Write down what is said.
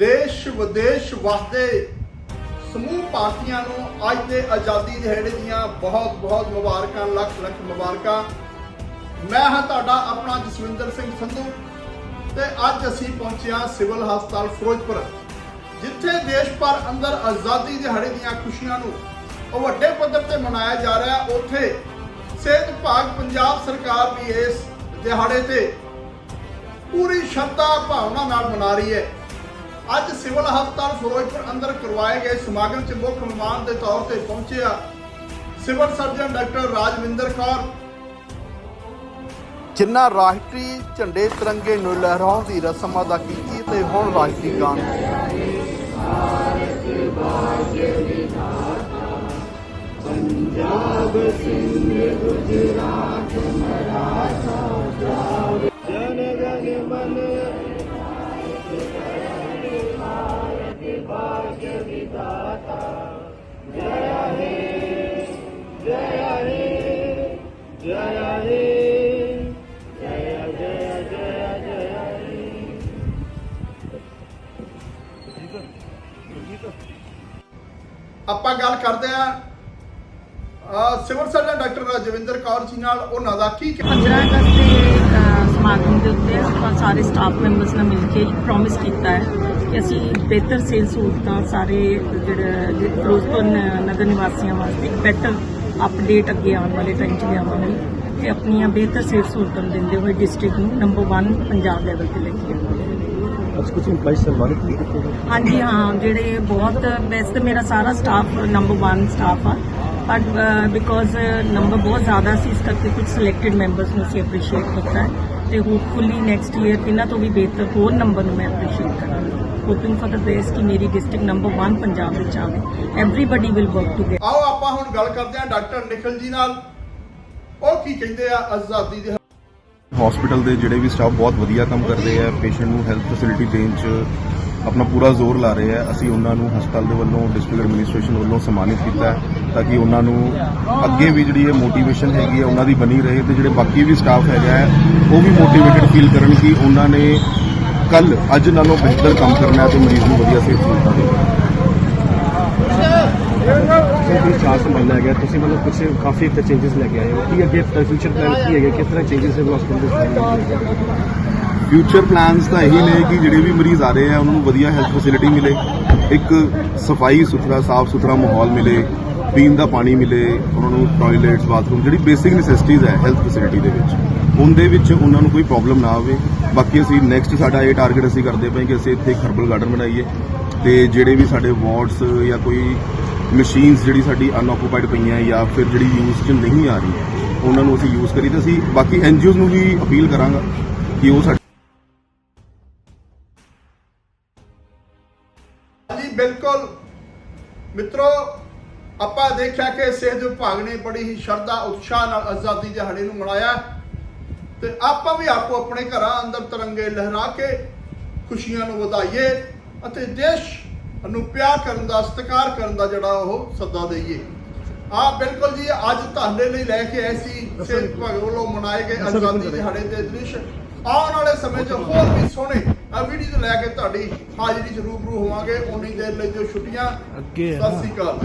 ਦੇਸ਼ ਵਿਦੇਸ਼ ਵਸਦੇ ਸਮੂਹ ਭਾਰਤੀਆਂ ਨੂੰ ਅੱਜ ਦੇ ਆਜ਼ਾਦੀ ਦਿਹਾੜੇ ਦੀਆਂ ਬਹੁਤ ਬਹੁਤ ਮੁਬਾਰਕਾਂ, ਲੱਖ ਲੱਖ ਮੁਬਾਰਕਾਂ। ਮੈਂ ਹਾਂ ਤੁਹਾਡਾ ਆਪਣਾ ਜਸਵਿੰਦਰ ਸਿੰਘ ਸੰਧੂ ਤੇ ਅੱਜ ਅਸੀਂ ਪਹੁੰਚੇ ਹਾਂ ਸਿਵਲ ਹਸਪਤਾਲ ਫਿਰੋਜ਼ਪੁਰ, ਜਿੱਥੇ ਦੇਸ਼ ਭਰ ਅੰਦਰ ਆਜ਼ਾਦੀ ਦਿਹਾੜੇ ਦੀਆਂ ਖੁਸ਼ੀਆਂ ਨੂੰ ਉਹ ਵੱਡੇ ਪੱਧਰ ਤੇ ਮਨਾਇਆ ਜਾ ਰਿਹਾ। ਉੱਥੇ ਸਿਹਤ ਵਿਭਾਗ ਪੰਜਾਬ ਸਰਕਾਰ ਵੀ ਇਸ ਦਿਹਾੜੇ ਤੇ ਪੂਰੀ ਸ਼ਰਧਾ, ਭਾਵਨਾ ਨਾਲ ਮਨਾ ਰਹੀ ਹੈ। ਅੱਜ ਸਿਵਲ ਹਸਪਤਾਲ ਫਿਰੋਜ਼ਪੁਰ ਅੰਦਰ ਕਰਵਾਏ ਗਏ ਸਮਾਗਮ 'ਚ ਮੁੱਖ ਮਹਿਮਾਨ ਦੇ ਤੌਰ ਤੇ ਪਹੁੰਚੇ ਆ civil surgeon doctor Rajwinder Kaur. ਜਿਨ੍ਹਾਂ ਰਾਸ਼ਟਰੀ ਝੰਡੇ ਤਿਰੰਗੇ ਨੂੰ ਲਹਿਰਾਉਣ ਦੀ ਰਸਮ ਅਦਾ ਕੀਤੀ ਤੇ ਹੁਣ ਰਾਸ਼ਟਰੀ ਗਾਨ। ਆਪਾਂ ਗੱਲ ਕਰਦੇ ਆ civil surgeon doctor Rajwinder Kaur ji ਨਾਲ ਉਹਨਾਂ ਦਾ ਕੀ ਕਹਿਣਾ 15 ਅਗਸਤ ਦੇ ਸਮਾਗਮ ਦੇ ਉੱਤੇ ਆਪਾਂ ਸਾਰੇ ਸਟਾਫ ਮੈਂਬਰਸ ਨਾਲ ਮਿਲ ਕੇ ਪ੍ਰੋਮਿਸ ਕੀਤਾ ਹੈ ਕਿ ਅਸੀਂ ਬਿਹਤਰ ਸੇਲ ਸਹੂਲਤਾਂ ਸਾਰੇ ਜਿਹੜੇ ਫਿਰੋਜ਼ਪੁਰ ਨਗਰ ਨਿਵਾਸੀਆਂ ਵਾਸਤੇ ਬੈਟਰ ਅਪਡੇਟ ਅੱਗੇ ਆਉਣ ਵਾਲੇ ਟਾਈਮ 'ਚ ਲਿਆਵਾਂਗੇ ਤੇ ਆਪਣੀਆਂ ਬਿਹਤਰ ਸੇਲ ਸਹੂਲਤਾਂ ਦਿੰਦੇ ਹੋਏ ਡਿਸਟ੍ਰਿਕਟ ਨੂੰ ਨੰਬਰ 1 ਪੰਜਾਬ ਲੈਵਲ ਤੇ ਲੈ ਕੇ ਆਵਾਂਗੇ ਅੱਜ ਕੁਝ ਹਾਂਜੀ ਹਾਂ ਜਿਹੜੇ ਬਹੁਤ ਤਾਂ ਮੇਰਾ ਸਾਰਾ ਸਟਾਫ ਨੰਬਰ 1 ਸਟਾਫ ਆ। ਬਟ ਬਿਕੋਜ਼ ਨੰਬਰ ਬਹੁਤ ਜ਼ਿਆਦਾ ਸੀ ਇਸ ਕਰਕੇ ਕੁਝ ਸਿਲੈਕਟਡ ਮੈਂਬਰਸ ਨੂੰ ਅਸੀਂ ਅਪਰੀਸ਼ੀਏਟ ਕੀਤਾ ਹੈ ਤੇ ਹੋਪਫੁਲੀ ਨੈਕਸਟ ਈਅਰ ਇਹਨਾਂ ਤੋਂ ਵੀ ਬਿਹਤਰ ਹੋਰ ਨੰਬਰ ਨੂੰ ਮੈਂ ਅਪਰੀਸ਼ੀਏਟ ਕਰਾਂਗੀ ਹੋਪਿੰਗ ਫॉर द ਬੈਸਟ ਕਿ ਮੇਰੀ ਡਿਸਟ੍ਰਿਕਟ ਨੰਬਰ 1 ਪੰਜਾਬ ਵਿੱਚ ਆਵੇ ਐਵਰੀਬਾਡੀ ਵਿਲ ਵਰਕ ਟੂਗੇਦਰ ਆਓ ਆਪਾਂ ਹੁਣ ਗੱਲ ਕਰਦੇ ਆ ਡਾਕਟਰ ਨਿਖਲ ਜੀ ਨਾਲ ਉਹ ਕੀ ਕਹਿੰਦੇ ਆ ਆਜ਼ਾਦੀ ਦੇ ਹਸਪੀਟਲ ਦੇ ਜਿਹੜੇ ਵੀ ਸਟਾਫ ਬਹੁਤ ਵਧੀਆ ਕੰਮ ਕਰਦੇ ਆ ਪੇਸ਼ੈਂਟ ਨੂੰ ਹੈਲਥ ਫੈਸਿਲਿਟੀ ਦੇਣ 'ਚ ਆਪਣਾ ਪੂਰਾ ਜ਼ੋਰ ਲਾ ਰਹੇ ਆ। ਅਸੀਂ ਉਹਨਾਂ ਨੂੰ ਹਸਪਤਾਲ ਦੇ ਵੱਲੋਂ, ਡਿਸਟ੍ਰਿਕਟ ਐਡਮਿਨਿਸਟ੍ਰੇਸ਼ਨ ਵੱਲੋਂ ਸਨਮਾਨਿਤ ਕੀਤਾ ਤਾਂ ਕਿ ਉਹਨਾਂ ਨੂੰ ਅੱਗੇ ਵੀ ਜਿਹੜੀ ਇਹ ਮੋਟੀਵੇਸ਼ਨ ਹੈਗੀ ਹੈ, ਉਹਨਾਂ ਦੀ ਬਣੀ ਰਹੇ ਤੇ ਜਿਹੜੇ ਬਾਕੀ ਵੀ ਸਟਾਫ ਹੈਗਾ ਹੈ ਉਹ ਵੀ ਮੋਟੀਵੇਟਡ ਫੀਲ ਕਰਨ ਕਿ ਉਹਨਾਂ ਨੇ ਕੱਲ, ਅੱਜ ਨਾਲੋਂ ਬਿਹਤਰ ਕੰਮ ਕਰਨਾ ਹੈ ਤੇ ਮਰੀਜ਼ ਨੂੰ ਵਧੀਆ ਸਿਹਤ ਸਹੂਲਤਾਂ ਦੇਣਾ ਤੁਸੀਂ ਚਾਰ ਸੰਭਾਲਿਆ ਗਿਆ ਤੁਸੀਂ ਮਤਲਬ ਕੁਝ ਕਾਫੀ ਇੱਥੇ ਚੇਂਜਸ ਲੈ ਕੇ ਆਏ ਹੋ। ਕੀ ਅੱਗੇ ਫਿਊਚਰ ਪਲਾਨ ਕੀ ਹੈਗੇ? ਕਿਸ ਤਰ੍ਹਾਂ ਚੇਂਜਸ ਹੈ ਹਸਪੀਟਲ ਦੇ ਫਿਊਚਰ ਪਲਾਨਸ ਤਾਂ ਇਹੀ ਨੇ ਕਿ ਜਿਹੜੇ ਵੀ ਮਰੀਜ਼ ਆ ਰਹੇ ਆ, ਉਹਨਾਂ ਨੂੰ ਵਧੀਆ ਹੈਲਥ ਫੈਸਿਲਿਟੀ ਮਿਲੇ, ਇੱਕ ਸਫ਼ਾਈ ਸੁਥਰਾ, ਸਾਫ਼ ਸੁਥਰਾ ਮਾਹੌਲ ਮਿਲੇ, ਪੀਣ ਦਾ ਪਾਣੀ ਮਿਲੇ, ਉਹਨਾਂ ਨੂੰ ਟਾਇਲਟਸ ਬਾਥਰੂਮ ਜਿਹੜੀ ਬੇਸਿਕ ਨੈਸੈਸਿਟੀਜ਼ ਹੈ ਹੈਲਥ ਫੈਸਿਲਿਟੀ ਦੇ ਵਿੱਚ। ਉਹਦੇ ਵਿੱਚ ਉਹਨਾਂ ਨੂੰ ਕੋਈ ਪ੍ਰੋਬਲਮ ਨਾ ਆਵੇ। ਬਾਕੀ ਅਸੀਂ ਨੈਕਸਟ ਸਾਡਾ ਇਹ ਟਾਰਗੇਟ ਅਸੀਂ ਕਰਦੇ ਪਏ ਕਿ ਅਸੀਂ ਇੱਥੇ ਹਰਬਲ ਗਾਰਡਨ ਬਣਾਈਏ ਤੇ ਜਿਹੜੇ ਵੀ ਸਾਡੇ ਵਾਰਡਸ ਜਾਂ ਕੋਈ ਮਸ਼ੀਨਸ ਜਿਹੜੀ ਸਾਡੀ ਅਨਆਕੂਪਾਈਡ ਪਈਆਂ ਜਾਂ ਫਿਰ ਜਿਹੜੀ ਯੂਜ਼ 'ਚ ਨਹੀਂ ਆ ਰਹੀ, ਉਹਨਾਂ ਨੂੰ ਅਸੀਂ ਯੂਜ਼ ਕਰੀ ਤਾਂ ਅਸੀਂ ਬਾਕੀ ਐਨਜੀਓਜ਼ ਨੂੰ ਵੀ ਅਪੀਲ ਕਰਾਂਗਾ ਕਿ ਉਹ ਬਿਲਕੁਲ। ਮਿੱਤਰੋ ਆਪਾਂ ਦੇਖਿਆ ਕਿ ਸਿਹਤ ਵਿਭਾਗ ਨੇ ਬੜੀ ਹੀ ਸ਼ਰਧਾ ਉਤਸ਼ਾਹ ਨਾਲ ਆਜ਼ਾਦੀ ਦਿਹਾੜੇ ਨੂੰ ਮਨਾਇਆ ਤੇ ਆਪਾਂ ਵੀ ਆਪੋ ਆਪਣੇ ਘਰਾਂ ਅੰਦਰ ਤਿਰੰਗੇ ਲਹਿਰਾ ਕੇ ਖੁਸ਼ੀਆਂ ਨੂੰ ਵਧਾਈਏ ਅਤੇ ਦੇਸ਼ ਨੂੰ ਪਿਆਰ ਕਰਨ ਦਾ ਸਤਿਕਾਰ ਕਰਨ ਦਾ ਜਿਹੜਾ ਉਹ ਸੱਦਾ ਦਈਏ। ਆ ਬਿਲਕੁਲ ਜੀ ਅੱਜ ਤੁਹਾਡੇ ਲਈ ਲੈ ਕੇ ਆਏ ਸੀ ਸਿਹਤ ਵਿਭਾਗ ਵੱਲੋਂ ਮਨਾਏ ਗਏ ਆਜ਼ਾਦੀ ਦਿਹਾੜੇ ਦੇ ਦ੍ਰਿਸ਼। ਆਉਣ ਵਾਲੇ ਸਮੇਂ 'ਚ ਹੋਰ ਵੀ ਸੋਹਣੇ ਆ ਵੀਡੀਓ ਲੈ ਕੇ ਤੁਹਾਡੀ ਹਾਜ਼ਰੀ 'ਚ ਰੂਬਰੂ ਹੋਵਾਂਗੇ। ਉਨੀ ਦੇਰ ਲਈ ਜੋ ਛੁੱਟੀਆਂ ਅੱਗੇ ਸਤਿ ਸ੍ਰੀ ਅਕਾਲ।